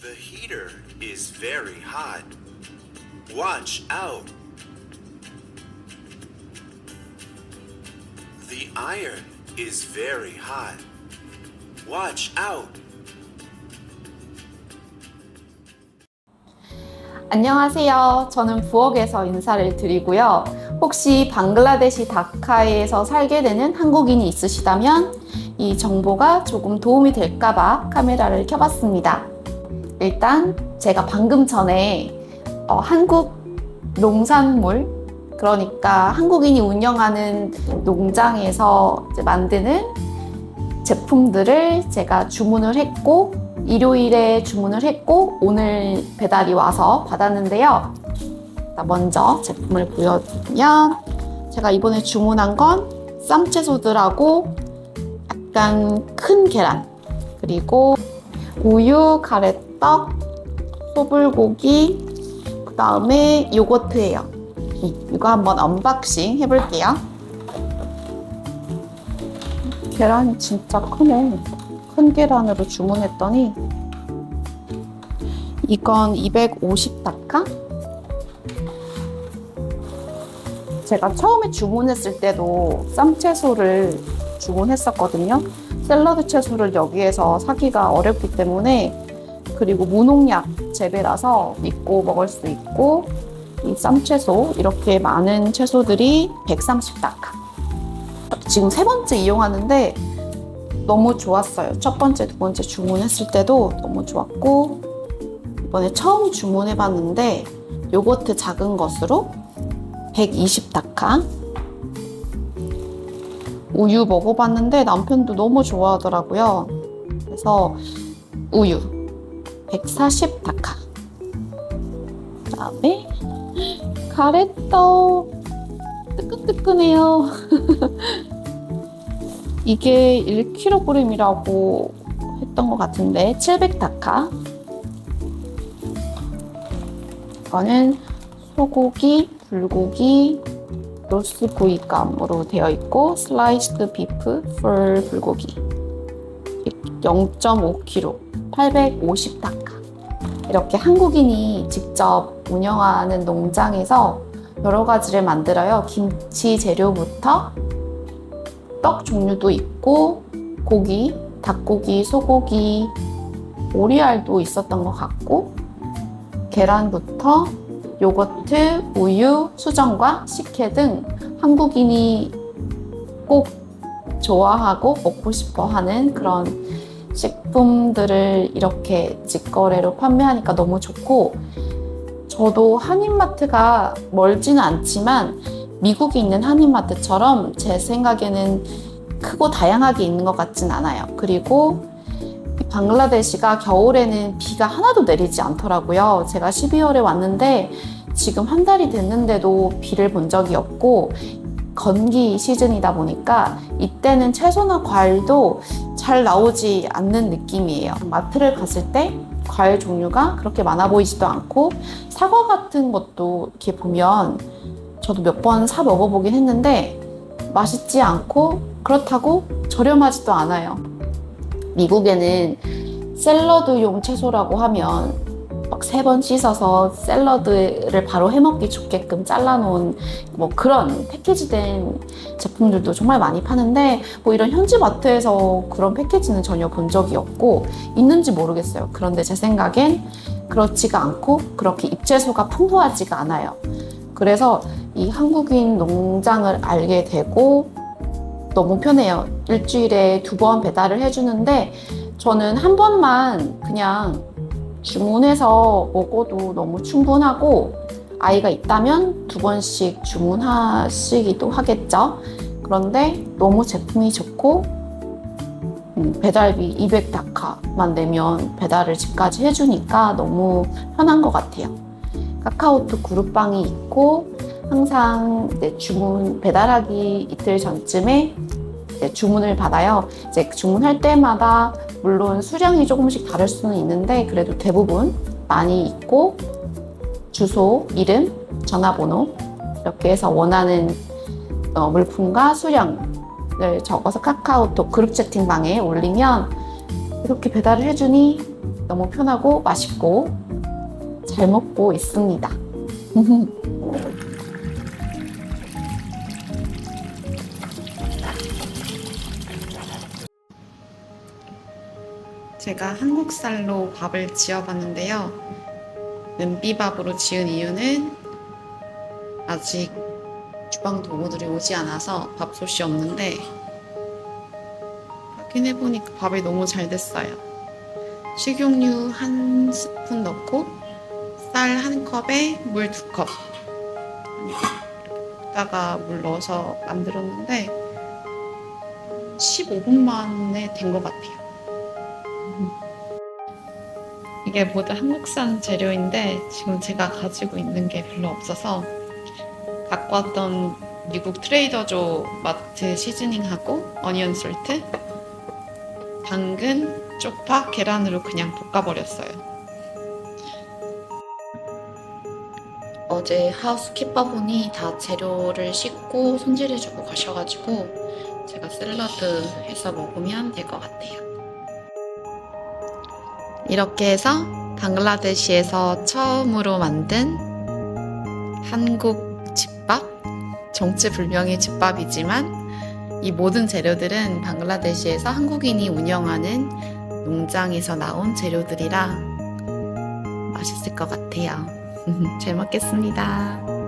The heater is very hot. Watch out. The iron is very hot. Watch out. 안녕하세요. 저는 부엌에서 인사를 드리고요. 혹시 방글라데시 다카에서 살게 되는 한국인이 있으시다면 이 정보가 조금 도움이 될까봐 카메라를 켜봤습니다. 일단 제가 방금 전에 어, 한국 농산물 그러니까 한국인이 운영하는 농장에서 만드는 제품들을 제가 주문을 했고 일요일에 주문을 했고 오늘 배달이 와서 받았는데요. 자, 먼저 제품을 보여드리면 제가 이번에 주문한 건 쌈채소들하고 약간 큰 계란 그리고 우유, 가래 떡, 소불고기 그 다음에 요거트예요. 음, 이거 한번 언박싱 해볼게요. 계란이 진짜 크네. 큰 계란으로 주문했더니 이건 250다카? 제가 처음에 주문했을 때도 쌈채소를 주문했었거든요. 샐러드 채소를 여기에서 사기가 어렵기 때문에 그리고 무농약 재배라서 믿고 먹을 수 있고 이 쌈채소 이렇게 많은 채소들이 130다카. 지금 세 번째 이용하는데 너무 좋았어요. 첫 번째, 두 번째 주문했을 때도 너무 좋았고 이번에 처음 주문해 봤는데 요거트 작은 것으로 120다카 우유 먹어봤는데 남편도 너무 좋아하더라고요. 그래서 우유 140 다카. 그 다음에 가래떡. 뜨끈뜨끈해요. 이게 1kg이라고 했던 것 같은데 700 다카. 이거는 소고기, 불고기, 로스 구이감으로 되어 있고 슬라이스드 비프 풀 불고기. 0.5kg 850 다카 이렇게 한국인이 직접 운영하는 농장에서 여러 가지를 만들어요. 김치 재료부터 떡 종류도 있고 고기, 닭고기, 소고기, 오리알도 있었던 것 같고 계란부터 요거트, 우유, 수정과 식혜 등 한국인이 꼭 좋아하고 먹고 싶어 하는 그런 식품들을 이렇게 직거래로 판매하니까 너무 좋고 저도 한인마트가 멀지는 않지만 미국에 있는 한인마트처럼 제 생각에는 크고 다양하게 있는 것 같진 않아요. 그리고 이 방글라데시가 겨울에는 비가 하나도 내리지 않더라고요. 제가 12월에 왔는데 지금 한 달이 됐는데도 비를 본 적이 없고 건기 시즌이다 보니까 이때는 채소나 과일도 잘 나오지 않는 느낌이에요. 마트를 갔을 때 과일 종류가 그렇게 많아 보이지도 않고 사과 같은 것도 이렇게 보면 저도 몇 번 사 먹어보긴 했는데 맛있지 않고 그렇다고 저렴하지도 않아요. 미국에는 샐러드용 채소라고 하면 막 세 번 씻어서 샐러드를 바로 해먹기 좋게끔 잘라놓은 뭐 그런 패키지된 제품들도 정말 많이 파는데 뭐 이런 현지 마트에서 그런 패키지는 전혀 본 적이 없고 있는지 모르겠어요. 그런데 제 생각엔 그렇지가 않고 그렇게 잎채소가 풍부하지가 않아요. 그래서 이 한국인 농장을 알게 되고 너무 편해요. 일주일에 두 번 배달을 해주는데 저는 한 번만 그냥 주문해서 먹어도 너무 충분하고 아이가 있다면 두 번씩 주문하시기도 하겠죠. 그런데 너무 제품이 좋고 음, 배달비 200 다카만 내면 배달을 집까지 해주니까 너무 편한 것 같아요. 카카오톡 그룹방이 있고 항상 주문 배달하기 이틀 전쯤에 주문을 받아요. 이제 주문할 때마다 물론 수량이 조금씩 다를 수는 있는데 그래도 대부분 많이 있고 주소, 이름, 전화번호 이렇게 해서 원하는 어, 물품과 수량을 적어서 카카오톡 그룹 채팅방에 올리면 이렇게 배달을 해주니 너무 편하고 맛있고 잘 먹고 있습니다. 제가 한국 쌀로 밥을 지어봤는데요. 냄비밥으로 지은 이유는 아직 주방 도구들이 오지 않아서 밥솥이 없는데 확인해보니까 밥이 너무 잘 됐어요. 식용유 한 스푼 넣고 쌀 한 컵에 물 두 컵. 이렇게 물 넣어서 만들었는데 15분 만에 된 것 같아요. 이게 모두 한국산 재료인데 지금 제가 가지고 있는 게 별로 없어서 갖고 왔던 미국 트레이더조 마트 시즈닝하고 어니언 솔트, 당근, 쪽파, 계란으로 그냥 볶아버렸어요. 어제 하우스키퍼 분이 다 재료를 씻고 손질해주고 가셔가지고 제가 샐러드 해서 먹으면 될 것 같아요. 이렇게 해서 방글라데시에서 처음으로 만든 한국 집밥, 정체불명의 집밥이지만 이 모든 재료들은 방글라데시에서 한국인이 운영하는 농장에서 나온 재료들이라 맛있을 것 같아요. 잘 먹겠습니다.